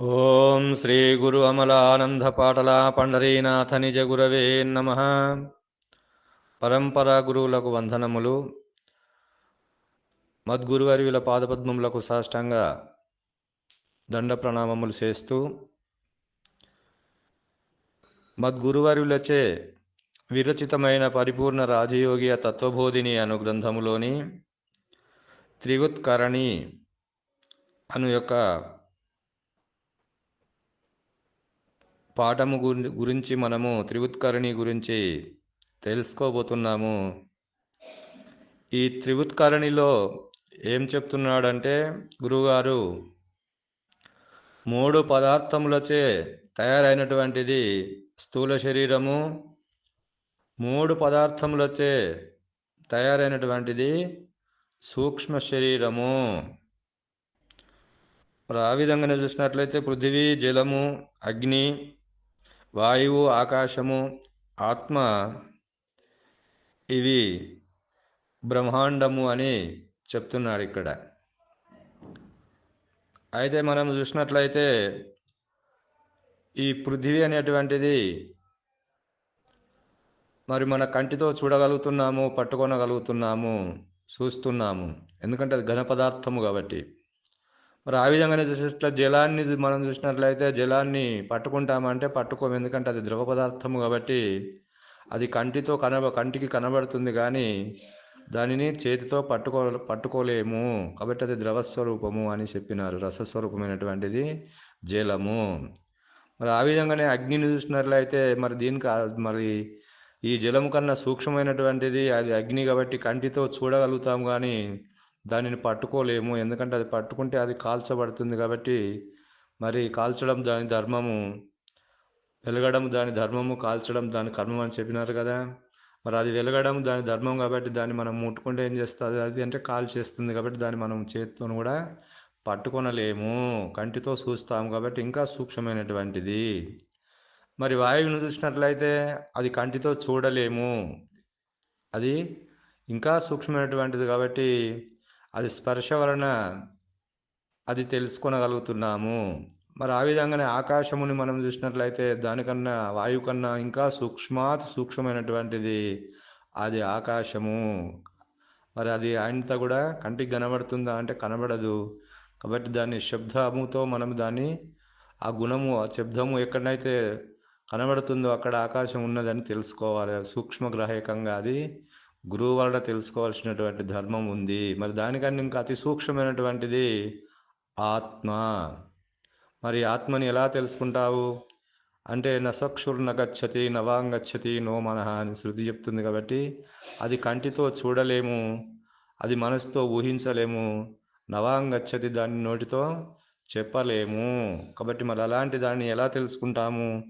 ఓం శ్రీ గురు అమలానంద పాటల పండరీనాథ నిజ గురవే నమ. పరంపరా గురువులకు వందనములు. మద్గురువర్యుల పాదపద్మములకు సాష్టంగ దండ ప్రణామములు చేస్తూ మద్గురువర్యులచే విరచితమైన పరిపూర్ణ రాజయోగియ తత్వబోధిని అను గ్రంథములోని త్రివుత్కరణి అను యొక్క పాఠము గురించి మనము త్రివుత్కరణి గురించి తెలుసుకోబోతున్నాము. ఈ త్రివుత్కరణిలో ఏం చెప్తున్నాడంటే గురువుగారు మూడు పదార్థములచే తయారైనటువంటిది స్థూల శరీరము మూడు పదార్థములచే తయారైనటువంటిది సూక్ష్మ శరీరము. మరి ఆ విధంగానే చూసినట్లయితే పృథివీ జలము అగ్ని వాయువు ఆకాశము ఆత్మ ఇవి బ్రహ్మాండము అని చెప్తున్నారు ఇక్కడ. అయితే మనం చూసినట్లయితే ఈ పృథివీ అనేటువంటిది మరి మన కంటితో చూడగలుగుతున్నాము పట్టుకొనగలుగుతున్నాము చూస్తున్నాము. ఎందుకంటే అది ఘన పదార్థము కాబట్టి. మరి ఆ విధంగానే చూసినట్ల జలాన్ని మనం చూసినట్లయితే జలాన్ని పట్టుకుంటామంటే పట్టుకోము. ఎందుకంటే అది ద్రవ పదార్థము కాబట్టి అది కంటితో కనబ కంటికి కనబడుతుంది కానీ దానిని చేతితో పట్టుకో పట్టుకోలేము. కాబట్టి అది ద్రవస్వరూపము అని చెప్పినారు. రసస్వరూపమైనటువంటిది జలము. మరి ఆ విధంగానే అగ్నిని చూసినట్లయితే మరి దీనికి మరి ఈ జలము కన్నా సూక్ష్మమైనటువంటిది అది అగ్ని కాబట్టి కంటితో చూడగలుగుతాం కానీ దానిని పట్టుకోలేము. ఎందుకంటే అది పట్టుకుంటే అది కాల్చబడుతుంది కాబట్టి మరి కాల్చడం దాని ధర్మము వెలగడం దాని ధర్మము కాల్చడం దాని కర్మం అని చెప్పినారు కదా. మరి అది వెలగడం దాని ధర్మం కాబట్టి దాన్ని మనం ముట్టుకుంటే ఏం చేస్తుంది? అది అంటే కాల్చేస్తుంది కాబట్టి దాన్ని మనం చేతితో కూడా పట్టుకొనలేము. కంటితో చూస్తాము కాబట్టి ఇంకా సూక్ష్మమైనటువంటిది. మరి వాయువును చూసినట్లయితే అది కంటితో చూడలేము. అది ఇంకా సూక్ష్మమైనటువంటిది కాబట్టి అది స్పర్శ వలన అది తెలుసుకొనగలుగుతున్నాము. మరి ఆ విధంగానే ఆకాశముని మనం చూసినట్లయితే దానికన్నా వాయువు కన్నా ఇంకా సూక్ష్మాత్ సూక్ష్మమైనటువంటిది అది ఆకాశము. మరి అది ఆయనతో కూడా కంటికి కనబడుతుందా అంటే కనబడదు. కాబట్టి దాన్ని శబ్దముతో మనం దాన్ని ఆ గుణము ఆ శబ్దము ఎక్కడైతే కనబడుతుందో అక్కడ ఆకాశం ఉన్నదని తెలుసుకోవాలి. సూక్ష్మగ్రహకంగా అది. గురువు వలన తెలుసుకోవాల్సినటువంటి ధర్మం ఉంది. మరి దానికన్నా ఇంకా అతి సూక్ష్మమైనటువంటిది ఆత్మ. మరి ఆత్మని ఎలా తెలుసుకుంటావు? అంటే నసక్షుర్ గచ్చతి నవాంగచ్చతి నో మనహ అని శృతి చెప్తుంది కాబట్టి అది కంటితో చూడలేము అది మనసుతో ఊహించలేము నవాంగచ్చతి దాన్ని నోటితో చెప్పలేము. కాబట్టి మరి అలాంటి దాన్ని ఎలా తెలుసుకుంటాము?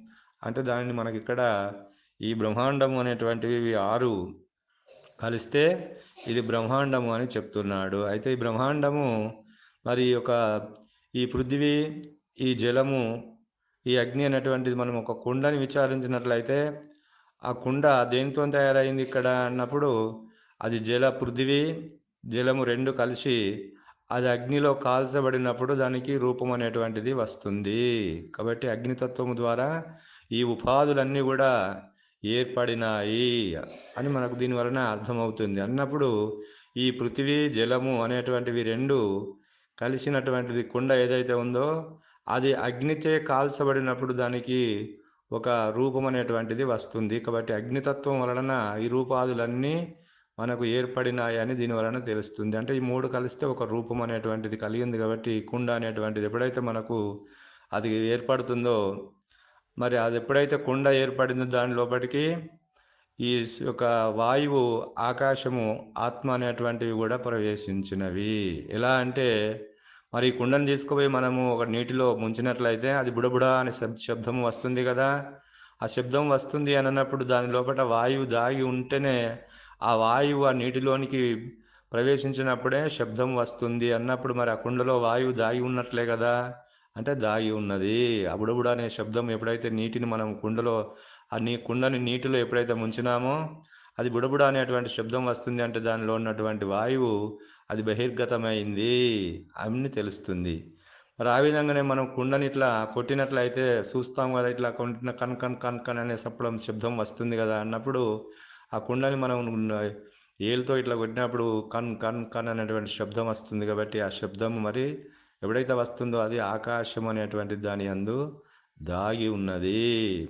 అంటే దానిని మనకి ఇక్కడ ఈ బ్రహ్మాండము అనేటువంటివి ఆరు కలిస్తే ఇది బ్రహ్మాండము అని చెప్తున్నాడు. అయితే ఈ బ్రహ్మాండము మరి ఒక ఈ పృథివీ ఈ జలము ఈ అగ్ని అనేటువంటిది మనం ఒక కుండని విచారించినట్లయితే ఆ కుండ దేనితో తయారైంది ఇక్కడ అన్నప్పుడు అది జల పృథివీ జలము రెండు కలిసి అది అగ్నిలో కాల్చబడినప్పుడు దానికి రూపం అనేటువంటిది వస్తుంది. కాబట్టి అగ్నితత్వము ద్వారా ఈ ఉపాధులన్నీ కూడా ఏర్పడినాయి అని మనకు దీని వలన అర్థమవుతుంది. అన్నప్పుడు ఈ పృథివీ జలము అనేటువంటివి రెండు కలిసినటువంటిది కుండ ఏదైతే ఉందో అది అగ్నిచే కాల్చబడినప్పుడు దానికి ఒక రూపం అనేటువంటిది వస్తుంది. కాబట్టి అగ్నితత్వం వలన ఈ రూపాదులన్నీ మనకు ఏర్పడినాయి అని దీని వలన తెలుస్తుంది. అంటే ఈ మూడు కలిస్తే ఒక రూపం అనేటువంటిది కలిగింది కాబట్టి కుండ అనేటువంటిది ఎప్పుడైతే మనకు అది ఏర్పడుతుందో మరి అది ఎప్పుడైతే కుండ ఏర్పడిందో దాని లోపలికి ఈ యొక్క వాయువు ఆకాశము ఆత్మ అనేటువంటివి కూడా ప్రవేశించినవి. ఎలా అంటే మరి ఈ కుండను తీసుకుపోయి మనము ఒక నీటిలో ముంచినట్లయితే అది బుడబుడా అనే శబ్- శబ్దం వస్తుంది కదా. ఆ శబ్దం వస్తుంది అని అన్నప్పుడు దాని లోపల వాయువు దాగి ఉంటేనే ఆ వాయువు ఆ నీటిలోనికి ప్రవేశించినప్పుడే శబ్దం వస్తుంది అన్నప్పుడు మరి ఆ కుండలో వాయువు దాగి ఉన్నట్లే కదా. అంటే దాగి ఉన్నది. అబుడబుడ అనే శబ్దం ఎప్పుడైతే నీటిని మనం కుండలో ఆ నీ కుండని నీటిలో ఎప్పుడైతే ముంచినామో అది బుడబుడ అనేటువంటి శబ్దం వస్తుంది అంటే దానిలో ఉన్నటువంటి వాయువు అది బహిర్గతమైంది అన్ని తెలుస్తుంది. మరి ఆ విధంగానే మనం కుండని ఇట్లా కొట్టినట్లయితే చూస్తాం కదా ఇట్లా కొట్టిన కన్ కన్ కన్ కన్ అనే సప్పుడు శబ్దం వస్తుంది కదా అన్నప్పుడు ఆ కుండని మనం ఏలుతో ఇట్లా కొట్టినప్పుడు కన్ కన్ కన్ అనేటువంటి శబ్దం వస్తుంది కాబట్టి ఆ శబ్దం మరి ఎప్పుడైతే వస్తుందో అది ఆకాశం అనేటువంటి దాని అందు దాగి ఉన్నది.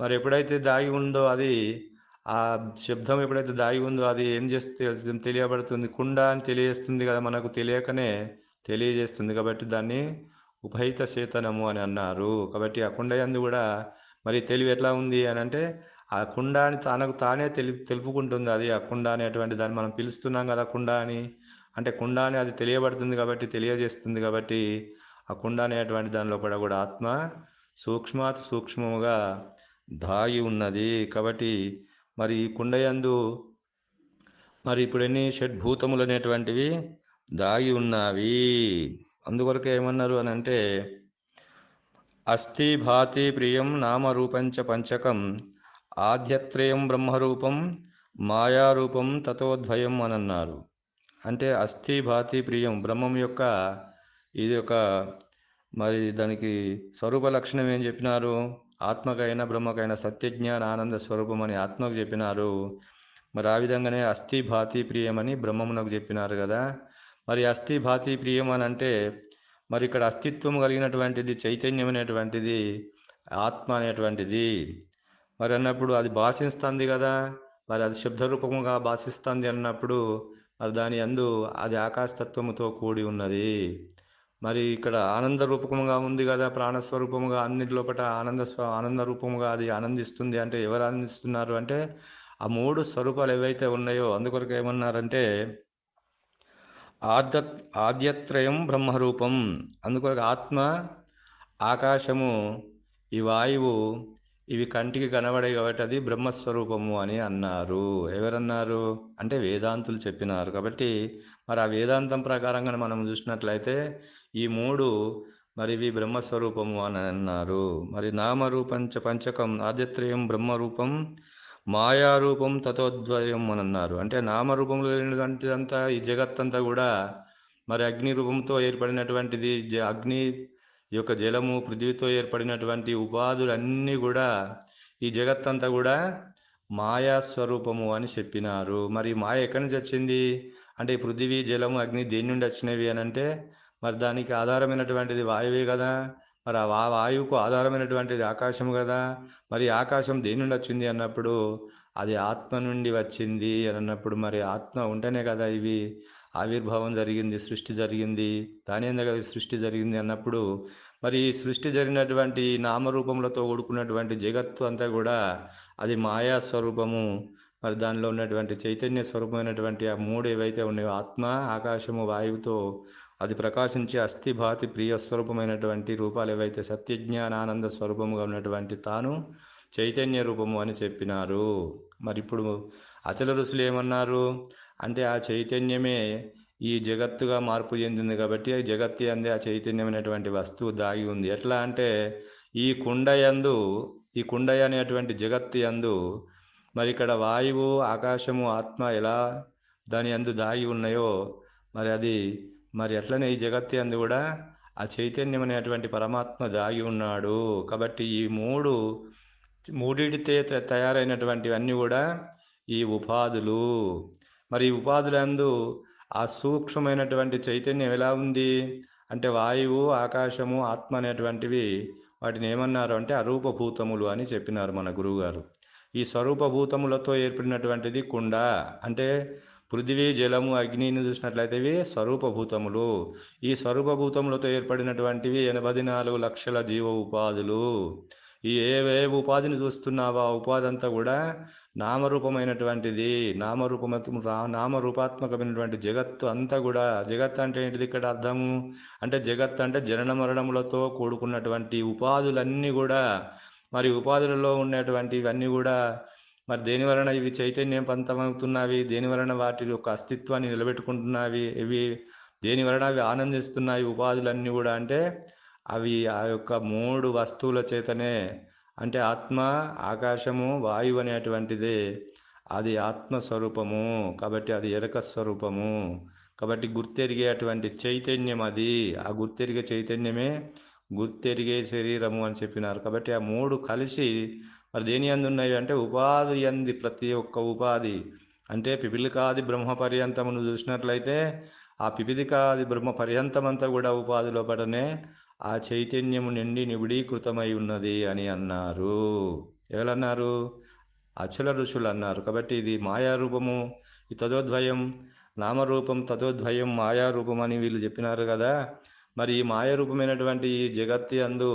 మరి ఎప్పుడైతే దాగి ఉందో అది ఆ శబ్దం ఎప్పుడైతే దాగి ఉందో అది ఏం చేస్తే తెలియబడుతుంది? కుండ అని తెలియజేస్తుంది కదా మనకు తెలియకనే తెలియజేస్తుంది కాబట్టి దాన్ని ఉపహిత చేతనము అని అన్నారు. కాబట్టి ఆ కుండ కూడా మరి తెలివి ఎట్లా ఉంది అని అంటే ఆ కుండాని తనకు తానే తెలి తెలుపుకుంటుంది అది ఆ కుండ అనేటువంటి దాన్ని మనం పిలుస్తున్నాం కదా కుండ అని. అంటే కుండ అని అది తెలియబడుతుంది కాబట్టి తెలియజేస్తుంది కాబట్టి ఆ కుండ అనేటువంటి దానిలో కూడా కూడా ఆత్మ సూక్ష్మాత్ సూక్ష్మముగా దాగి ఉన్నది. కాబట్టి మరి ఈ కుండయందు మరి ఇప్పుడు ఎన్ని షడ్భూతములు అనేటువంటివి దాగి ఉన్నవి? అందుకొరకు ఏమన్నారు అని అంటే అస్థి భాతి ప్రియం నామరూపంచ పంచకం ఆధ్యత్రయం బ్రహ్మరూపం మాయారూపం తతోద్వయం అని అన్నారు. అంటే అస్థి భాతి ప్రియం బ్రహ్మం యొక్క ఇది ఒక మరి దానికి స్వరూప లక్షణం ఏం చెప్పినారు? ఆత్మకైనా బ్రహ్మకైనా సత్యజ్ఞాన ఆనంద స్వరూపం అని ఆత్మకు చెప్పినారు. మరి ఆ విధంగానే అస్థి భాతి ప్రియమని బ్రహ్మమునకు చెప్పినారు కదా. మరి అస్థి భాతి ప్రియం అని అంటే మరి ఇక్కడ అస్తిత్వం కలిగినటువంటిది చైతన్యం అనేటువంటిది ఆత్మ అనేటువంటిది. మరి అన్నప్పుడు అది భాషిస్తుంది కదా. మరి అది శబ్దరూపముగా భాషిస్తుంది అన్నప్పుడు మరి దాని అందు అది ఆకాశతత్వముతో కూడి ఉన్నది. మరి ఇక్కడ ఆనంద రూపముగా ఉంది కదా ప్రాణస్వరూపముగా అన్నిటి లోపల ఆనంద స్వ ఆనంద రూపముగా అది ఆనందిస్తుంది అంటే ఎవరు ఆనందిస్తున్నారు అంటే ఆ మూడు స్వరూపాలు ఏవైతే ఉన్నాయో అందుకొరకు ఏమన్నారంటే ఆద్య ఆద్యత్రయం బ్రహ్మరూపం. అందుకొరకు ఆత్మ ఆకాశము ఈ వాయువు ఇవి కంటికి కనబడే కాబట్టి అది బ్రహ్మస్వరూపము అని అన్నారు. ఎవరన్నారు? అంటే వేదాంతులు చెప్పినారు. కాబట్టి మరి ఆ వేదాంతం ప్రకారంగా మనం చూసినట్లయితే ఈ మూడు మరి ఇవి బ్రహ్మస్వరూపము అని అన్నారు. మరి నామరూపంచ పంచకం ఆదిత్రయం బ్రహ్మరూపం మాయారూపం తతోద్వయం అని అన్నారు. అంటే నామరూపంలో అంతా ఈ జగత్తంతా కూడా మరి అగ్ని రూపంతో ఏర్పడినటువంటిది జ- అగ్ని ఈ యొక్క జలము పృథ్వీతో ఏర్పడినటువంటి ఉపాధులన్నీ కూడా ఈ జగత్తంతా కూడా మాయా స్వరూపము అని చెప్పినారు. మరి మాయ ఎక్కడి నుంచి వచ్చింది? అంటే ఈ పృథివీ జలము అగ్ని దేని నుండి వచ్చినవి అని అంటే మరి దానికి ఆధారమైనటువంటిది వాయువే కదా. మరి ఆ వాయువుకు ఆధారమైనటువంటిది ఆకాశం కదా. మరి ఆకాశం దేని నుండి వచ్చింది అన్నప్పుడు అది ఆత్మ నుండి వచ్చింది అని అన్నప్పుడు మరి ఆత్మ ఉంటేనే కదా ఇవి. ఆవిర్భావం జరిగింది సృష్టి జరిగింది దాని కదా సృష్టి జరిగింది అన్నప్పుడు మరి ఈ సృష్టి జరిగినటువంటి నామరూపములతో కూడుకున్నటువంటి జగత్తు అంతా కూడా అది మాయా స్వరూపము. మరి దానిలో ఉన్నటువంటి చైతన్య స్వరూపమైనటువంటి ఆ మూడు ఏవైతే ఉన్నాయో ఆత్మ ఆకాశము వాయువుతో అది ప్రకాశించే అస్థిభాతి ప్రియ స్వరూపమైనటువంటి రూపాలు ఏవైతే సత్యజ్ఞానానంద స్వరూపముగా ఉన్నటువంటి తాను చైతన్య రూపము అని చెప్పినారు. మరి ఇప్పుడు అచల ఋషులు ఏమన్నారు? అంటే ఆ చైతన్యమే ఈ జగత్తుగా మార్పు చెందింది కాబట్టి జగత్తు జగత్తి అందే ఆ చైతన్యమైనటువంటి వస్తువు దాగి ఉంది. ఎట్లా అంటే ఈ కుండయందు ఈ కుండయ అనేటువంటి జగత్తు యందు మరి ఇక్కడ వాయువు ఆకాశము ఆత్మ ఎలా దాని అందు దాగి ఉన్నాయో మరి అది మరి ఎట్లనే ఈ జగత్తి అందు కూడా ఆ చైతన్యం అనేటువంటి పరమాత్మ దాగి ఉన్నాడు. కాబట్టి ఈ మూడు మూడిటితే తయారైనటువంటివన్నీ కూడా ఈ ఉపాధులు. మరి ఉపాధులందు ఆ సూక్ష్మమైనటువంటి చైతన్యం ఎలా ఉంది? అంటే వాయువు ఆకాశము ఆత్మ అనేటువంటివి వాటిని ఏమన్నారు అంటే అరూపభూతములు అని చెప్పినారు మన గురువుగారు. ఈ స్వరూపభూతములతో ఏర్పడినటువంటిది కుండ. అంటే పృథివీ జలము అగ్నిని చూసినట్లయితే ఇవి స్వరూపభూతములు. ఈ స్వరూపభూతములతో ఏర్పడినటువంటివి ఎనభై నాలుగు లక్షల జీవ ఉపాధులు. ఈ ఏవే ఉపాధిని చూస్తున్నావా? ఆ ఉపాధి అంతా కూడా నామరూపమైనటువంటిది. నామరూపమ నామరూపాత్మకమైనటువంటి జగత్తు అంతా కూడా జగత్ అంటే ఏంటిది ఇక్కడ అర్థము? అంటే జగత్ అంటే జనన మరణములతో కూడుకున్నటువంటి ఉపాధులన్నీ కూడా మరి ఉపాధులలో ఉన్నటువంటి ఇవన్నీ కూడా మరి దేని వలన ఇవి చైతన్యం పంతమవుతున్నవి? దేని వలన వాటి యొక్క అస్తిత్వాన్ని నిలబెట్టుకుంటున్నవి? ఇవి దేని వలన అవి ఆనందిస్తున్నాయి? ఉపాధులన్నీ కూడా అంటే అవి ఆ యొక్క మూడు వస్తువుల చేతనే అంటే ఆత్మ ఆకాశము వాయువు అనేటువంటిది అది ఆత్మస్వరూపము కాబట్టి అది ఎరక స్వరూపము. కాబట్టి గుర్తెరిగేటువంటి చైతన్యం అది. ఆ గుర్తెరిగే చైతన్యమే గుర్తెరిగే శరీరము అని చెప్పినారు. కాబట్టి ఆ మూడు కలిసి మరి దేని అందు ఉన్నాయి అంటే ఉపాధి అంది ప్రతి ఒక్క ఉపాధి. అంటే పిపిలికాది బ్రహ్మ పర్యంతమును చూసినట్లయితే ఆ పిపిలికాది బ్రహ్మ పర్యంతం అంతా కూడా ఉపాధి లోపలనే ఆ చైతన్యము నిండి నిబిడీకృతమై ఉన్నది అని అన్నారు. ఎవరన్నారు? అచల ఋషులు అన్నారు. కాబట్టి ఇది మాయారూపము ఈ తదోద్వయం నామరూపం తదోద్వయం మాయారూపం అని వీళ్ళు చెప్పినారు కదా. మరి ఈ మాయారూపమైనటువంటి ఈ జగత్తి అందు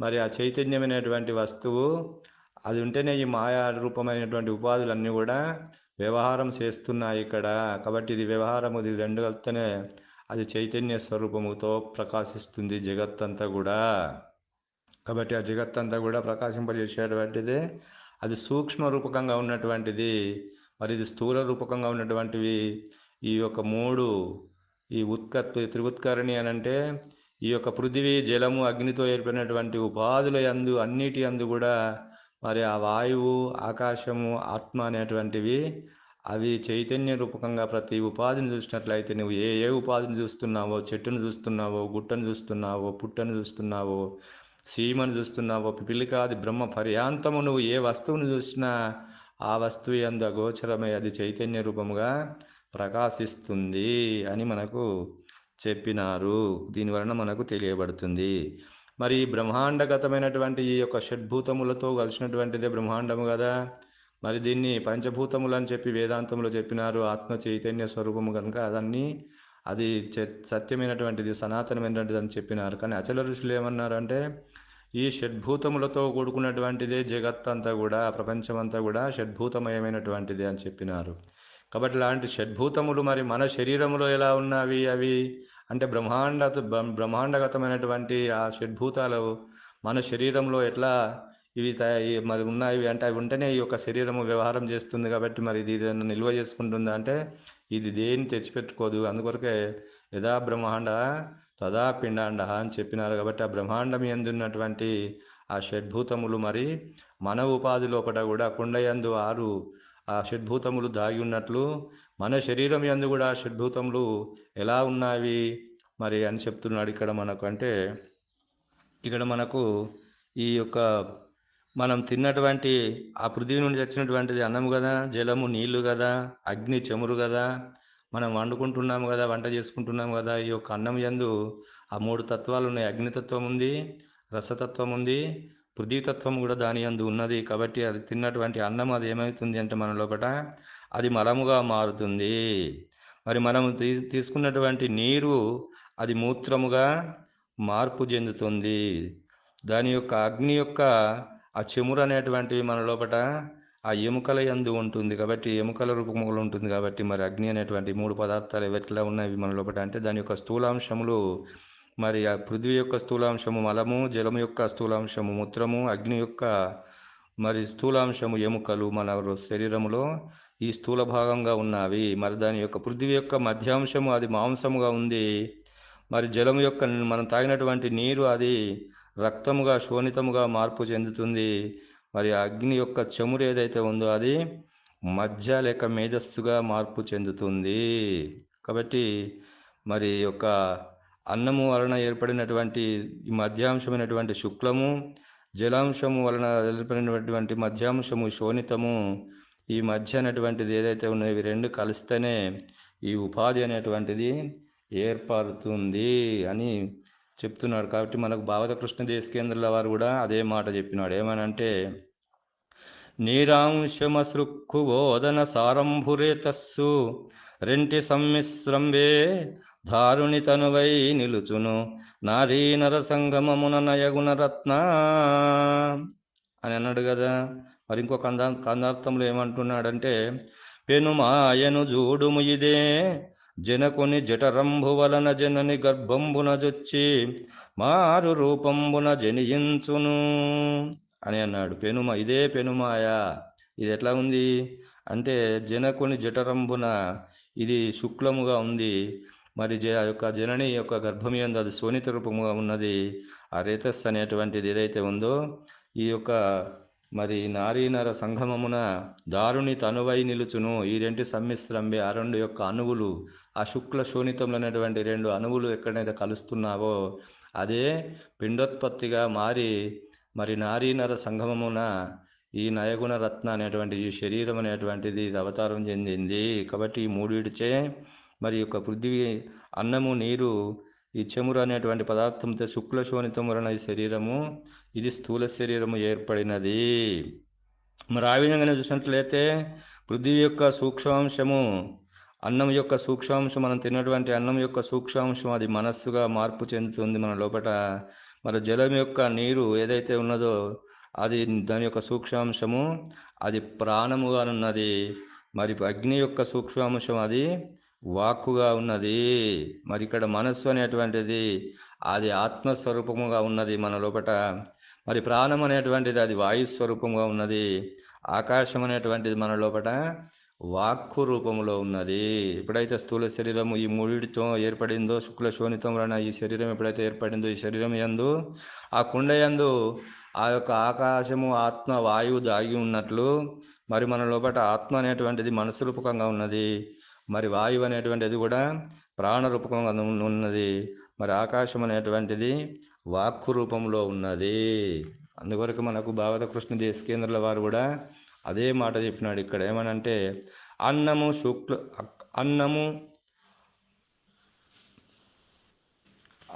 మరి ఆ చైతన్యమైనటువంటి వస్తువు అది ఉంటేనే ఈ మాయా రూపమైనటువంటి ఉపాధులన్నీ కూడా వ్యవహారం చేస్తున్నాయి ఇక్కడ. కాబట్టి ఇది వ్యవహారం ఇది రెండు కలిస్తేనే అది చైతన్య స్వరూపముతో ప్రకాశిస్తుంది జగత్తంతా కూడా. కాబట్టి ఆ జగత్తంతా కూడా ప్రకాశింపజేసేటువంటిది. అది సూక్ష్మ రూపకంగా ఉన్నటువంటిది. మరి ఇది స్థూల రూపకంగా ఉన్నటువంటివి. ఈ యొక్క మూడు ఈ ఉత్కత్ త్రివుత్కరణి అని అంటే ఈ యొక్క పృథివీ జలము అగ్నితో ఏర్పడినటువంటి ఉపాధుల యందు అన్నిటి అందు కూడా మరి ఆ వాయువు ఆకాశము ఆత్మ అనేటువంటివి అవి చైతన్య రూపకంగా ప్రతి ఉపాధిని చూసినట్లయితే నువ్వు ఏ ఏ ఉపాధిని చూస్తున్నావో చెట్టును చూస్తున్నావో గుట్టను చూస్తున్నావో పుట్టను చూస్తున్నావో సీమను చూస్తున్నావో పిలికాది బ్రహ్మ పర్యాంతము నువ్వు ఏ వస్తువును చూసినా ఆ వస్తువు ఎందు అగోచరమై అది చైతన్య రూపముగా ప్రకాశిస్తుంది అని మనకు చెప్పినారు. దీని వలన మనకు తెలియబడుతుంది. మరి బ్రహ్మాండగతమైనటువంటి ఈ యొక్క షడ్భూతములతో కలిసినటువంటిదే బ్రహ్మాండము కదా. మరి దీన్ని పంచభూతములు అని చెప్పి వేదాంతంలో చెప్పినారు ఆత్మ చైతన్య స్వరూపము కనుక అదన్నీ అది సత్యమైనటువంటిది సనాతనమైనటువంటిది అని చెప్పినారు. కానీ అచల ఋషులు ఏమన్నారంటే ఈ షడ్భూతములతో కూడుకున్నటువంటిదే జగత్తంతా కూడా ప్రపంచమంతా కూడా షడ్భూతమయమైనటువంటిది అని చెప్పినారు. కాబట్టి ఇలాంటి షడ్భూతములు మరి మన శరీరములో ఎలా ఉన్నవి అవి? అంటే బ్రహ్మాండ బ్రహ్మాండగతమైనటువంటి ఆ షడ్భూతాలు మన శరీరంలో ఎట్లా ఇవి మరి ఉన్నాయి అంటే అవి ఉంటేనే ఈ యొక్క శరీరము వ్యవహారం చేస్తుంది కాబట్టి మరి ఇది ఏదైనా నిల్వ చేసుకుంటుందా అంటే ఇది దేన్ని తెచ్చిపెట్టుకోదు. అందుకొరకే యథా బ్రహ్మాండ తదా పిండాండ అని చెప్పినారు కాబట్టి ఆ బ్రహ్మాండం ఎందున్నటువంటి ఆ షడ్భూతములు మరి మన ఉపాధి లోపల కూడా కుండయందు ఆరు ఆ షడ్భూతములు దాగి ఉన్నట్లు మన శరీరం యందు కూడా ఆ షడ్భూతములు ఎలా ఉన్నాయి మరి అని చెప్తున్నాడు ఇక్కడ మనకు. అంటే ఇక్కడ మనకు ఈ యొక్క మనం తిన్నటువంటి ఆ పృథివీ నుండి వచ్చినటువంటిది అన్నం కదా జలము నీళ్ళు కదా అగ్ని చెమురు కదా. మనం వండుకుంటున్నాము కదా వంట చేసుకుంటున్నాము కదా ఈ యొక్క అన్నం యందు ఆ మూడు తత్వాలు ఉన్నాయి. అగ్నితత్వం ఉంది రసతత్వం ఉంది పృథ్వీతత్వం కూడా దాని యందు ఉన్నది. కాబట్టి అది తిన్నటువంటి అన్నం అది ఏమవుతుంది అంటే మన లోపల అది మలముగా మారుతుంది. మరి మనం తీ తీసుకున్నటువంటి నీరు అది మూత్రముగా మార్పు చెందుతుంది. దాని యొక్క అగ్ని యొక్క ఆ చెమురు అనేటువంటివి మన లోపల ఆ ఎముకల యందు ఉంటుంది కాబట్టి ఎముకల రూపములు ఉంటుంది కాబట్టి మరి అగ్ని అనేటువంటి మూడు పదార్థాలు ఎవరిలా ఉన్నాయి మన లోపల అంటే దాని యొక్క స్థూలాంశములు మరి ఆ పృథ్వీ యొక్క స్థూలాంశము మలము జలము యొక్క స్థూలాంశము మూత్రము అగ్ని యొక్క మరి స్థూలాంశము ఎముకలు మన శరీరములో ఈ స్థూల భాగంగా ఉన్నవి. మరి దాని యొక్క పృథ్వీ యొక్క మధ్యాంశము అది మాంసముగా ఉంది. మరి జలము యొక్క మనం తాగినటువంటి నీరు అది రక్తముగా శోణితముగా మార్పు చెందుతుంది. మరి అగ్ని యొక్క చెమురు ఏదైతే ఉందో అది మధ్య లేక మేధస్సుగా మార్పు చెందుతుంది. కాబట్టి మరి యొక్క అన్నము వలన ఏర్పడినటువంటి ఈ మధ్యాంశమైనటువంటి శుక్లము జలాంశము వలన ఏర్పడినటువంటి మధ్యాంశము శోణితము ఈ మధ్య అనేటువంటిది ఏదైతే ఉన్నాయో ఇవి రెండు కలిస్తేనే ఈ ఉపాధి అనేటువంటిది ఏర్పడుతుంది అని చెప్తున్నాడు. కాబట్టి మనకు భావత కృష్ణ దేశకేంద్రుల వారు కూడా అదే మాట చెప్పినాడు. ఏమనంటే నీరాంశమసృక్కుబోధన సారంభురేతస్సు రెంటి సమ్మిశ్రంబే దారుణి తనువై నిలుచును నారీ నర సంగమమున రత్న అని అన్నాడు కదా. మరి ఇంకో కంద కందార్థంలో ఏమంటున్నాడంటే పెనుమాయను జూడుము ఇదే జనకుని జఠరంభువలన జనని గర్భంబున జొచ్చి మారు రూపంబున జనియించును అని అన్నాడు. పెనుమ ఇదే పెనుమాయ. ఇది ఎట్లా ఉంది? అంటే జనకుని జఠరంబున ఇది శుక్లముగా ఉంది. మరి జ ఆ యొక్క జనని యొక్క గర్భం యందు అది శోణిత రూపముగా ఉన్నది. ఆ రేతస్ అనేటువంటిది ఏదైతే ఉందో ఈ యొక్క మరి నారీనర సంగమమున దారుని తనువై నిలుచును. ఈ రెండు సమ్మిశ్రంబి ఆ రెండు యొక్క అణువులు ఆ శుక్ల శోణితంలో ఉన్నటువంటి రెండు అణువులు ఎక్కడైతే కలుస్తున్నావో అదే పిండోత్పత్తిగా మారి మరి నారీనర సంగమమున ఈ నయగుణ రత్న అనేటువంటి ఈ శరీరం అనేటువంటిది ఇది అవతారం చెందింది. కాబట్టి ఈ మూడిటిచే మరి యొక్క పృథ్వీ అన్నము నీరు ఈ చెమురు అనేటువంటి పదార్థంతో శుక్ల శోణితమురణ ఈ శరీరము ఇది స్థూల శరీరము ఏర్పడినది. మరి ఆ విధంగానే చూసినట్లయితే పృథ్వీ యొక్క సూక్ష్మాంశము అన్నం యొక్క సూక్ష్మాంశం మనం తిన్నటువంటి అన్నం యొక్క సూక్ష్మాంశం అది మనస్సుగా మార్పు చెందుతుంది మన లోపల మరి జలం యొక్క నీరు ఏదైతే ఉన్నదో అది దాని యొక్క సూక్ష్మాంశము అది ప్రాణముగా ఉన్నది. మరి అగ్ని యొక్క సూక్ష్మాంశం అది వాక్కుగా ఉన్నది. మరి ఇక్కడ మనస్సు అనేటువంటిది అది ఆత్మస్వరూపముగా ఉన్నది మన లోపల మరి ప్రాణం అనేటువంటిది అది వాయు స్వరూపంగా ఉన్నది. ఆకాశం అనేటువంటిది మన లోపల వాక్కు రూపంలో ఉన్నది. ఎప్పుడైతే స్థూల శరీరము ఈ మూడితో ఏర్పడిందో శుక్ల శోణితం వలన ఈ శరీరం ఎప్పుడైతే ఏర్పడిందో ఈ శరీరం యందు ఆ కుండ యందు ఆ యొక్క ఆకాశము ఆత్మ వాయువు దాగి ఉన్నట్లు మరి మన లోపల ఆత్మ అనేటువంటిది మనసు రూపకంగా ఉన్నది. మరి వాయువు అనేటువంటిది కూడా ప్రాణరూపకంగా ఉన్నది. మరి ఆకాశం అనేటువంటిది వాక్కు రూపంలో ఉన్నది. అందువరకు మనకు భాగవత కృష్ణ దేశకేంద్రుల వారు కూడా అదే మాట చెప్పినాడు ఇక్కడ. ఏమనంటే అన్నము శుక్ల అన్నము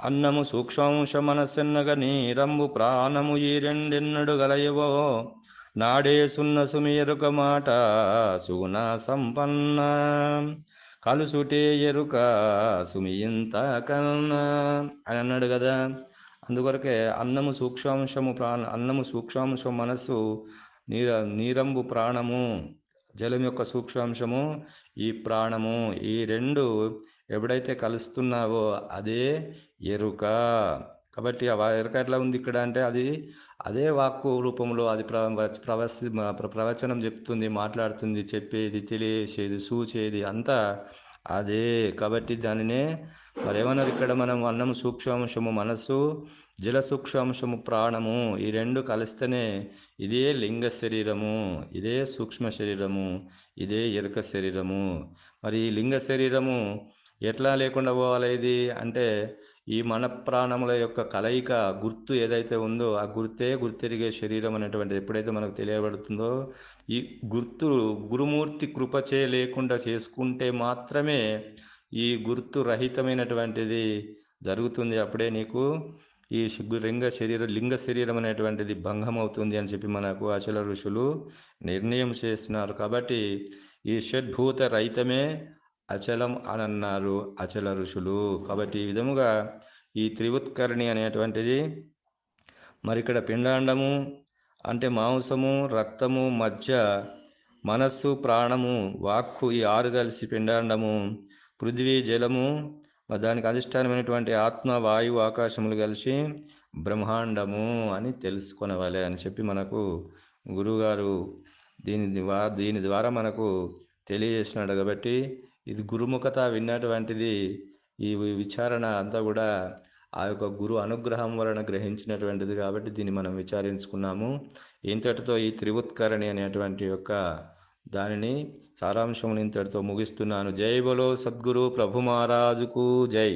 అన్నము సూక్ష్మాంశ మనస్సెన్నగ నీరంబు ప్రాణము ఈ రెండెన్నడు గలయవో నాడే సున్న సుమియరుక మాట సుగుణ సంపన్న కలుసుటే ఎరుక సుమియింత కన్నా అని అన్నాడు కదా. అందుకొరకే అన్నము సూక్ష్మాంశము ప్రాణ అన్నము సూక్ష్మాంశం మనస్సు నీర నీరంబు ప్రాణము జలం యొక్క సూక్ష్మాంశము ఈ ప్రాణము ఈ రెండు ఎప్పుడైతే కలుస్తున్నావో అదే ఎరుక. కాబట్టి ఆ ఎరుక ఎట్లా ఉంది ఇక్కడ అంటే అది అదే వాక్కు రూపంలో అది ప్ర ప్రవసి ప్రవచనం చెప్తుంది మాట్లాడుతుంది చెప్పేది తెలియచేది సూచేది అంతా అదే. కాబట్టి దానినే మరేమన్నారు ఇక్కడ మనం అన్నం సూక్ష్మాంశము మనస్సు జల సూక్ష్మాంశము ప్రాణము ఈ రెండు కలిస్తేనే ఇదే లింగ శరీరము ఇదే సూక్ష్మ శరీరము ఇదే ఎరుక శరీరము. మరి ఈ లింగ శరీరము ఎట్లా లేకుండా పోవాలి ఇది? అంటే ఈ మన ప్రాణముల యొక్క కలయిక గుర్తు ఏదైతే ఉందో ఆ గుర్తే గుర్తెరిగే శరీరం అనేటువంటిది ఎప్పుడైతే మనకు తెలియబడుతుందో ఈ గుర్తు గురుమూర్తి కృపచే లేకుండా చేసుకుంటే మాత్రమే ఈ గుర్తు రహితమైనటువంటిది జరుగుతుంది అప్పుడే నీకు ఈ లింగ శరీరం లింగ శరీరం అనేటువంటిది భంగం అవుతుంది అని చెప్పి మనకు అచల ఋషులు నిర్ణయం చేస్తున్నారు. కాబట్టి ఈ షడ్భూత రహితమే అచలం అని అన్నారు అచల ఋషులు. కాబట్టి ఈ విధముగా ఈ త్రివుత్కరణి అనేటువంటిది మరి ఇక్కడ పిండాండము అంటే మాంసము రక్తము మధ్య మనస్సు ప్రాణము వాక్కు ఈ ఆరు కలిసి పిండాండము పృథ్వీ జలము దానికి అధిష్టానమైనటువంటి ఆత్మ వాయువు ఆకాశములు కలిసి బ్రహ్మాండము అని తెలుసుకొనవాలి అని చెప్పి మనకు గురువుగారు దీని దీని ద్వారా మనకు తెలియజేసినాడు. కాబట్టి ఇది గురుముఖత విన్నటువంటిది. ఈ విచారణ అంతా కూడా ఆ యొక్క గురు అనుగ్రహం వలన గ్రహించినటువంటిది కాబట్టి దీన్ని మనం విచారించుకున్నాము. ఇంతటితో ఈ త్రివుత్కరణి అనేటువంటి యొక్క దానిని సారాంశం ఇంతటితో ముగిస్తున్నాను. జై బలో సద్గురు ప్రభు మహారాజుకు జై.